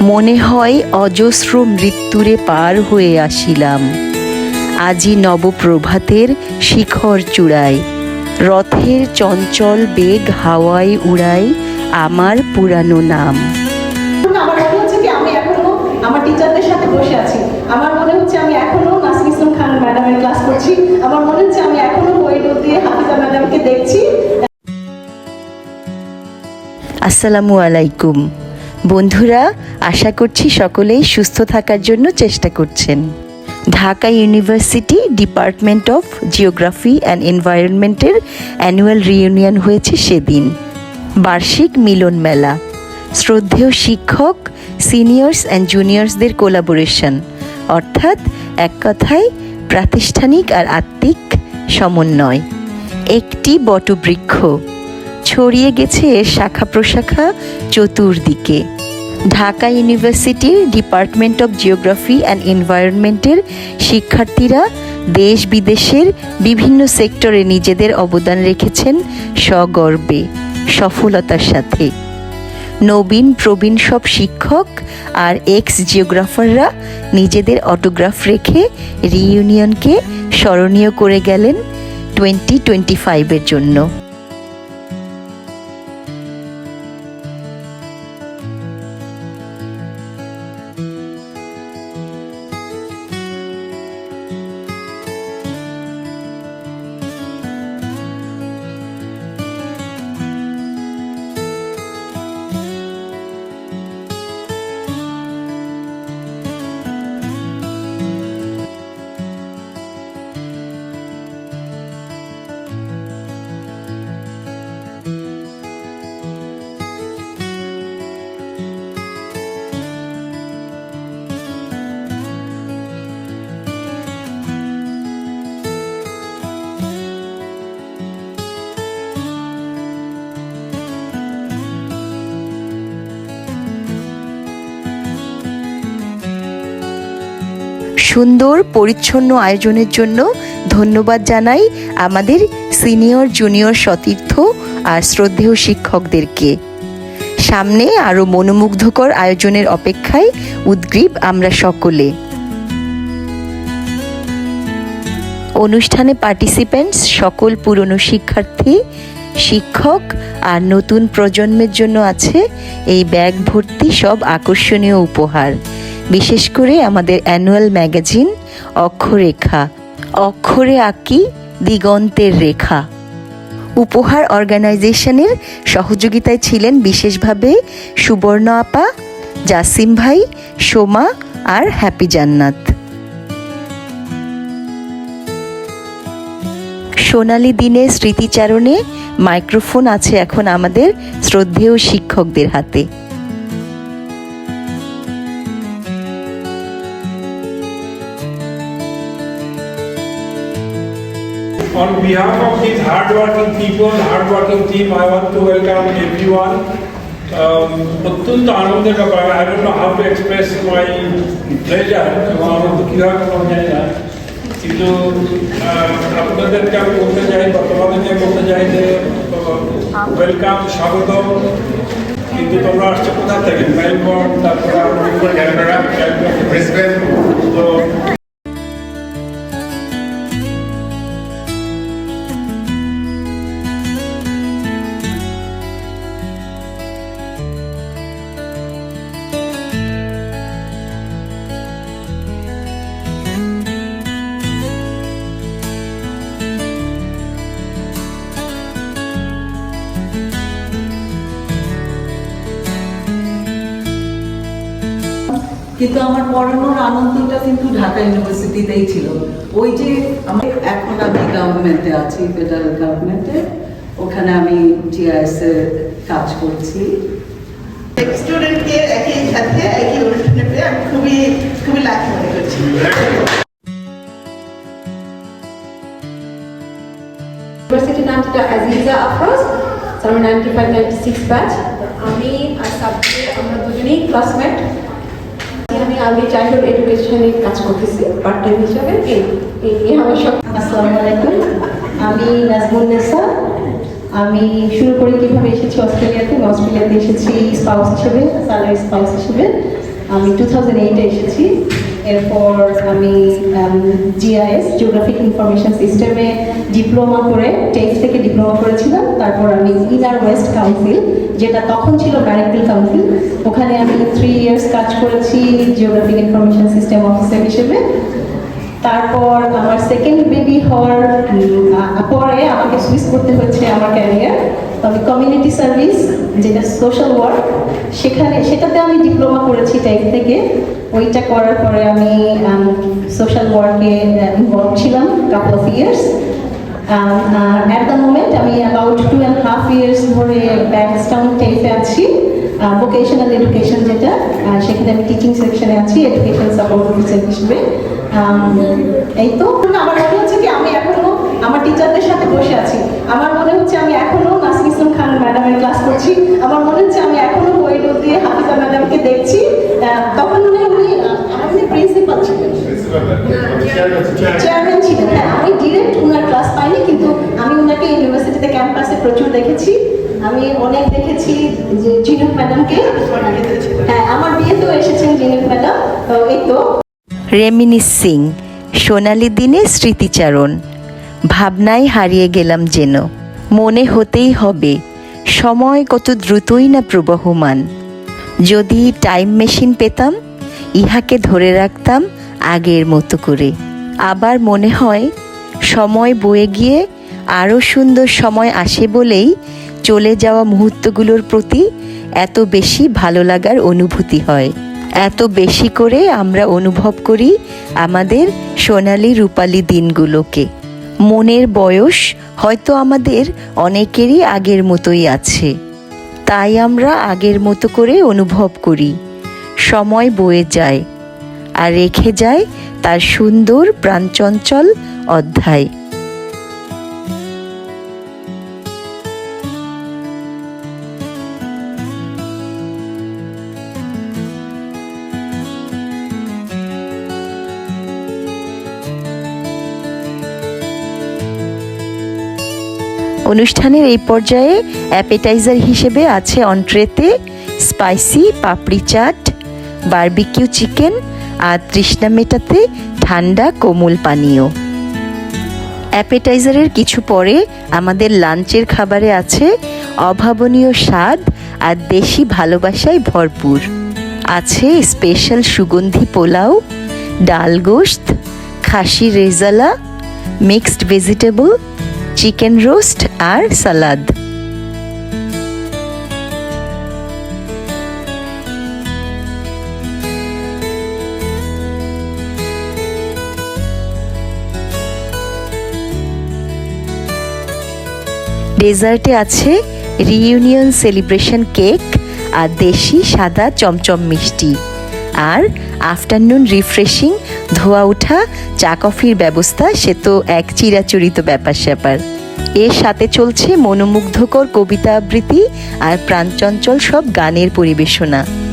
মনে হয় অজস্র মৃত্যুরে পার হয়ে আসিলাম। আজি নবপ্রভাতের শিখর চূড়ায় রথের চঞ্চল বেগ হাওয়ায় উড়ায় আমার পুরানো নাম। আমার মনে হচ্ছে কি আমি এখনও আমার টিচারদের সাথে বসে আছি। আমার মনে হচ্ছে আমি এখনও নাসির ইসলাম খান ম্যাডামের ক্লাস করছি। আমার মনে হচ্ছে আমি এখনও করিডোর দিয়ে হাফিজা ম্যাডামকে দেখছি। আসসালামু আলাইকুম। বন্ধুরা, আশা করছি সকলেই সুস্থ থাকার জন্য চেষ্টা করছেন। Dhaka university department of geography and এনভায়রনমেন্টের annual reunion হয়েছে সেদিন। বার্ষিক মিলন মেলা। শ্রদ্ধেয় শিক্ষক, সিনিয়র্স অ্যান্ড জুনিয়র্সদের কোলাবোরেশন। অর্থাৎ এক কথায় প্রাতিষ্ঠানিক আর আত্মিক সমন্বয়। একটি বটবৃক্ষ। ছড়িয়ে গেছে এর শাখা প্রশাখা চতুর্দিকে। ঢাকা ইউনিভার্সিটির ডিপার্টমেন্ট অফ জিওগ্রাফি অ্যান্ড এনভায়রনমেন্টের শিক্ষার্থীরা দেশ বিদেশের বিভিন্ন সেক্টরে নিজেদের অবদান রেখেছেন সগর্বে, সফলতার সাথে। নবীন, প্রবীণ সব শিক্ষক আর এক্স জিওগ্রাফাররা নিজেদের অটোগ্রাফ রেখে রিইউনিয়নকে স্মরণীয় করে গেলেন টোয়েন্টি টোয়েন্টি ফাইভের জন্য। সুন্দর, পরিচ্ছন্ন আয়োজনের জন্য ধন্যবাদ জানাই আমাদের সিনিয়র, জুনিয়র সতীর্থ আর শ্রদ্ধেয় শিক্ষকদেরকে। সামনে আরও মনোমুগ্ধকর আয়োজনের অপেক্ষায় উদ্গ্রীব আমরা সকলে। অনুষ্ঠানে পার্টিসিপেন্টস সকল পুরনো শিক্ষার্থী, শিক্ষক আর নতুন প্রজন্মের জন্য আছে এই ব্যাগ ভর্তি সব আকর্ষণীয় উপহার। বিশেষ করে আমাদের অ্যানুয়াল ম্যাগাজিন, অক্ষরেখা অক্ষরে আঁকি দিগন্তের রেখা। উপহার অর্গানাইজেশনের সহযোগিতায় ছিলেন বিশেষভাবে সুবর্ণ আপা, জাসিম ভাই, সোমা আর হ্যাপি জান্নাত। সোনালি দিনের স্মৃতিচারণে মাইক্রোফোন আছে এখন আমাদের শ্রদ্ধেয় শিক্ষকদের হাতে। On behalf of these hardworking people, hardworking team, I want to welcome everyone. Um, অত্যন্ত আনন্দের ব্যাপার I don't know how to express my pleasure এবং আনন্দ কীভাবে কোনো জানি না কিন্তু আপনাদেরকে আমি বলতে চাই বা তোমাদেরকে বলতে চাই যে ওয়েলকাম স্বাগতম। কিন্তু তোমরা আসছো কোথা থেকে? মেলবোর্ন তারপরে আমরা ব্রিসবেন তো কিন্তু আমার পড়ানোর আনন্দটা কিন্তু ঢাকা ইউনিভার্সিটিতেই ছিল। ওই যে আমি এখন আমি গভর্নমেন্টে আছি ফেডারেল গভর্নমেন্টে ওখানে আমি জিআইএস এর কাজ করছি। স্টুডেন্টকে একই সাথে এখানে পেয়ে আমি খুবই খুবই লাখ মনে করছি। ইউনিভার্সিটির নাম যেটা আজিজা আফরোজ আমি ninety five ninety six batch আমি আর সাবজেক্টে আমরা দুজনেই ক্লাসমেট আমি আর্লি চাইল্ড এডুকেশনে কাজ করতেছি পার্ট টাইম হিসাবে। এই আমার সব আসসালামু আলাইকুম। আমি আমি শুরু করে কীভাবে এসেছি অস্ট্রেলিয়াতে? আমি অস্ট্রেলিয়াতে এসেছি স্পাউস হিসেবে স্যালারি স্পাউস হিসেবে। আমি টু থাউজেন্ড এইটে এসেছি। এরপর আমি জিআইএস জিওগ্রাফিক ইনফরমেশন সিস্টেমে ডিপ্লোমা করে টেক থেকে ডিপ্লোমা করেছিলাম। তারপর আমি ইনার ওয়েস্ট কাউন্সিল যেটা তখন ছিল ম্যারিটাল কাউন্সিল ওখানে আমি থ্রি ইয়ার্স কাজ করেছি জিওগ্রাফিক ইনফরমেশন সিস্টেম অফিসার হিসেবে। তারপর আমার সেকেন্ড বেবি হওয়ার পরে আমাকে সুইচ করতে হচ্ছে আমার ক্যারিয়ার আমি কমিউনিটি সার্ভিস যেটা সোশ্যাল ওয়ার্ক সেখানে, সেটাতে আমি ডিপ্লোমা করেছি টেক থেকে। ওইটা করার পরে আমি সোশ্যাল ওয়ার্কে ইনভলভ ছিলাম couple of years at the moment আমি about two and half years ধরে ব্যাকস্টাউন টেপে আছি। ভোকেশনাল এডুকেশন যেটা সেখানে আমি টিচিং সেকশনে আছি এডুকেশন সাপোর্ট অফিসার হিসেবে। এই তো। আমার মনে হচ্ছে কি আমি এখনও আমার টিচারদের সাথে বসে আছি। আমার মনে হচ্ছে আমি এখনও নাসির ইসলাম খান ম্যাডামের ক্লাস করছি। আমার মনে হচ্ছে আমি এখনও করিডোর দিয়ে হাফিজা ম্যাডামকে দেখছি। তখন মনে হয় উনি আমার প্রিন্সিপাল ছিলেন। চেয়ারম্যান ছিলেন। হ্যাঁ আমি ডিরেক্ট ওনার ক্লাস পাইনি কিন্তু আমি ওনাকে ইউনিভার্সিটিতে ক্যাম্পাসে প্রচুর দেখেছি। আমি অনেক দেখেছি যে জিনুক ম্যাডামকে হ্যাঁ আমার বিয়েতেও এসেছেন জিনুক ম্যাডাম তো এই তো। রেমিনিসিং সোনালি দিনে স্মৃতিচারণ। ভাবনায় হারিয়ে গেলাম যেন। মনে হতেই হবে, সময় কত দ্রুতই না প্রবহমান। যদি টাইম মেশিন পেতাম, ইহাকে ধরে রাখতাম আগের মতো করে। আবার মনে হয়, সময় বয়ে গিয়ে আরও সুন্দর সময় আসে বলেই চলে যাওয়া মুহূর্তগুলোর প্রতি এত বেশি ভালো লাগার অনুভূতি হয়। এত বেশি করে আমরা অনুভব করি আমাদের সোনালি রূপালী দিনগুলোকে। মনের বয়স হয়তো আমাদের অনেকেরই আগের মতোই আছে। তাই আমরা আগের মতো করে অনুভব করি। সময় বয়ে যায়, আর রেখে যায় তার সুন্দর প্রাণচঞ্চল অধ্যায়। অনুষ্ঠানের এই পর্যায়ে অ্যাপেটাইজার হিসেবে আছে অন্ট্রেতে spicy, papri chaat, barbecue chicken আর তৃষ্ণা মেটাতে ঠান্ডা কোমল পানীয়। অ্যাপেটাইজারের কিছু পরে আমাদের লাঞ্চের খাবারে আছে অভাবনীয় স্বাদ আর দেশি ভালোবাসায় ভরপুর। আছে স্পেশাল সুগন্ধি পোলাও, ডাল গোশত খাসি রেজালা, মিক্সড ভেজিটেবল চিকেন রোস্ট আর সালাদ। ডেজার্টে আছে রিইউনিয়ন সেলিব্রেশন কেক আর দেশি সাদা চমচম মিষ্টি। আর আফটারনুন রিফ্রেশিং ধোয়া ওঠা চা কফির ব্যবস্থা, সে তো এক চিরাচরিত ব্যাপার স্যাপার। এর সাথে চলছে মনোমুগ্ধকর কবিতা আবৃত্তি আর প্রাণচঞ্চল সব গানের পরিবেশনা।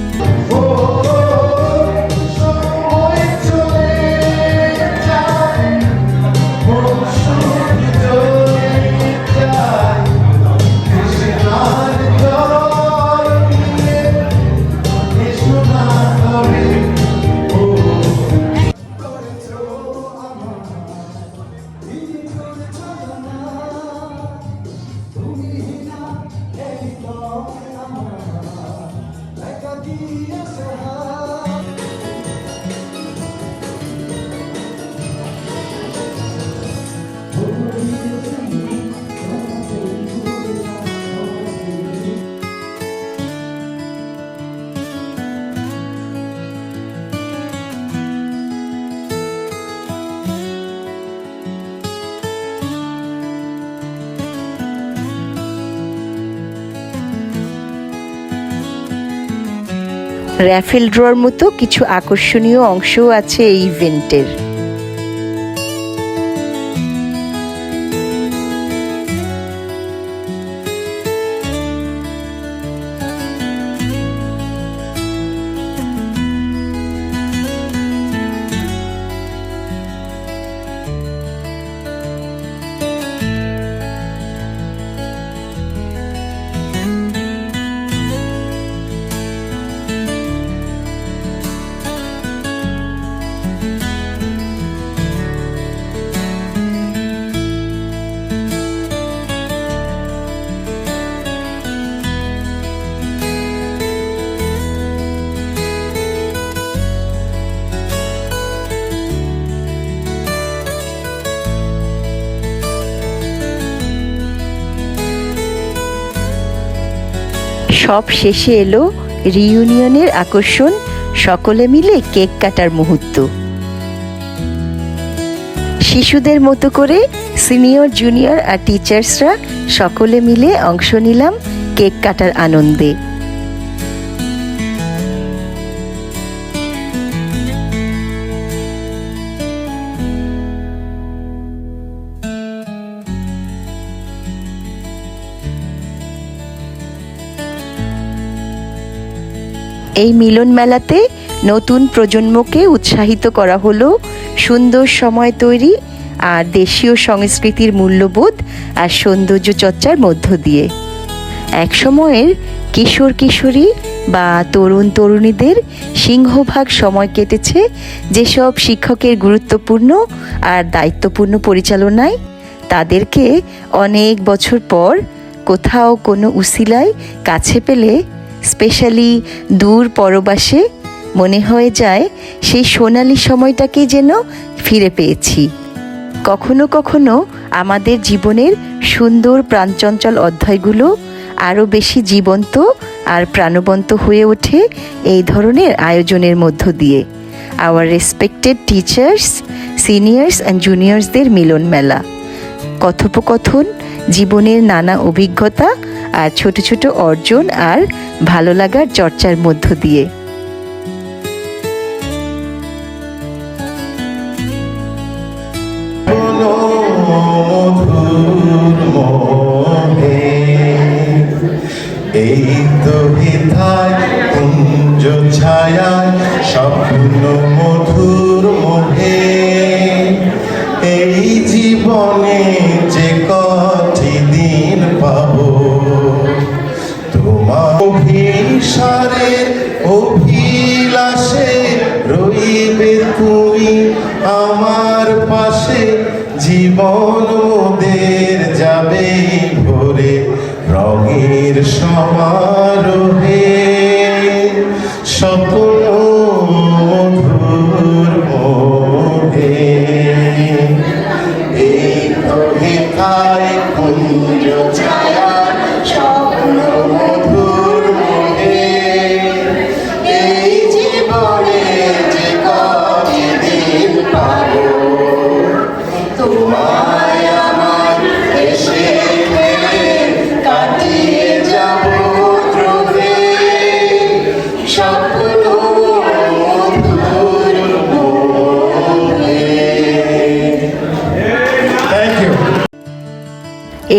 র্যাফেল ড্রর মতো কিছু আকর্ষণীয় অংশও আছে এই ইভেন্টের। সব শেষে এলো রিউনিয়নের আকর্ষণ। সকলে মিলে কেক কাটার মুহূর্ত। শিশুদের মতো করে সিনিয়র জুনিয়র আর টিচার্সরা সকলে মিলে অংশ নিলাম কেক কাটার আনন্দে। এই মিলন মেলাতে নতুন প্রজন্মকে উৎসাহিত করা হলো সুন্দর সময় তৈরি আর দেশীয় সংস্কৃতির মূল্যবোধ আর সৌন্দর্য চর্চার মধ্য দিয়ে। এক সময়ের কিশোর কিশোরী বা তরুণ তরুণীদের সিংহভাগ সময় কেটেছে যেসব শিক্ষকের গুরুত্বপূর্ণ আর দায়িত্বপূর্ণ পরিচালনায়। তাদেরকে অনেক বছর পর কোথাও কোনো উসিলায় কাছে পেলে স্পেশালি দূর পরবাসে মনে হয়ে যায় সেই সোনালি সময়টাকে যেন ফিরে পেয়েছি। কখনো কখনো আমাদের জীবনের সুন্দর প্রাণচঞ্চল অধ্যায়গুলো আরও বেশি জীবন্ত আর প্রাণবন্ত হয়ে ওঠে এই ধরনের আয়োজনের মধ্য দিয়ে। Our respected teachers seniors and জুনিয়র্সদের মিলন মেলা। কথোপকথন, জীবনের নানা অভিজ্ঞতা আর ছোট ছোট অর্জন আর ভালো লাগার চর্চার মধ্য দিয়ে। পাশে জীবন মোদের যাবে ভরে। রঙের সমারোহে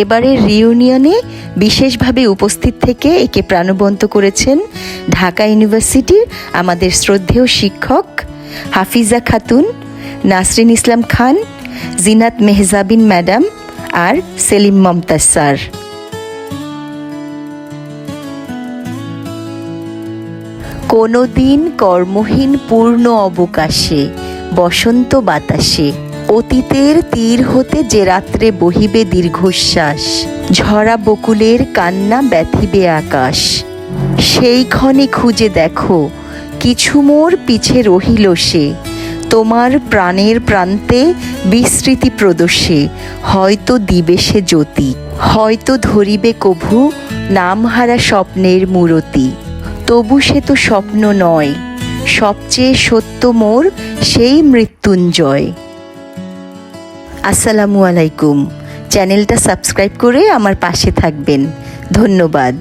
এবারের রিউনিয়নে বিশেষভাবে উপস্থিত থেকে একে প্রাণবন্ত করেছেন ঢাকা ইউনিভার্সিটির আমাদের শ্রদ্ধেয় শিক্ষক হাফিজা খাতুন, নাসরিন ইসলাম খান, জিনাত মেহজাবিন ম্যাডাম আর সেলিম মমতাজ স্যার। কোনো দিন কর্মহীন পূর্ণ অবকাশে, বসন্ত বাতাসে অতীতের তীর হতে যে রাত্রে বহিবে দীর্ঘশ্বাস, ঝরা বকুলের কান্না ব্যথিবে আকাশ। সেই ক্ষণে খুঁজে দেখো, কিছু মোর পিছে রহিল সে। তোমার প্রাণের প্রান্তে বিস্মৃতি প্রদর্শে, হয়তো দিবে সে জ্যোতি, হয়তো ধরিবে কভু নামহারা স্বপ্নের মূরতি। তবু সে তো স্বপ্ন নয়, সবচেয়ে সত্য মোর সেই মৃত্যুঞ্জয়। আসসালামু আলাইকুম। চ্যানেলটা সাবস্ক্রাইব করে আমার পাশে থাকবেন। ধন্যবাদ।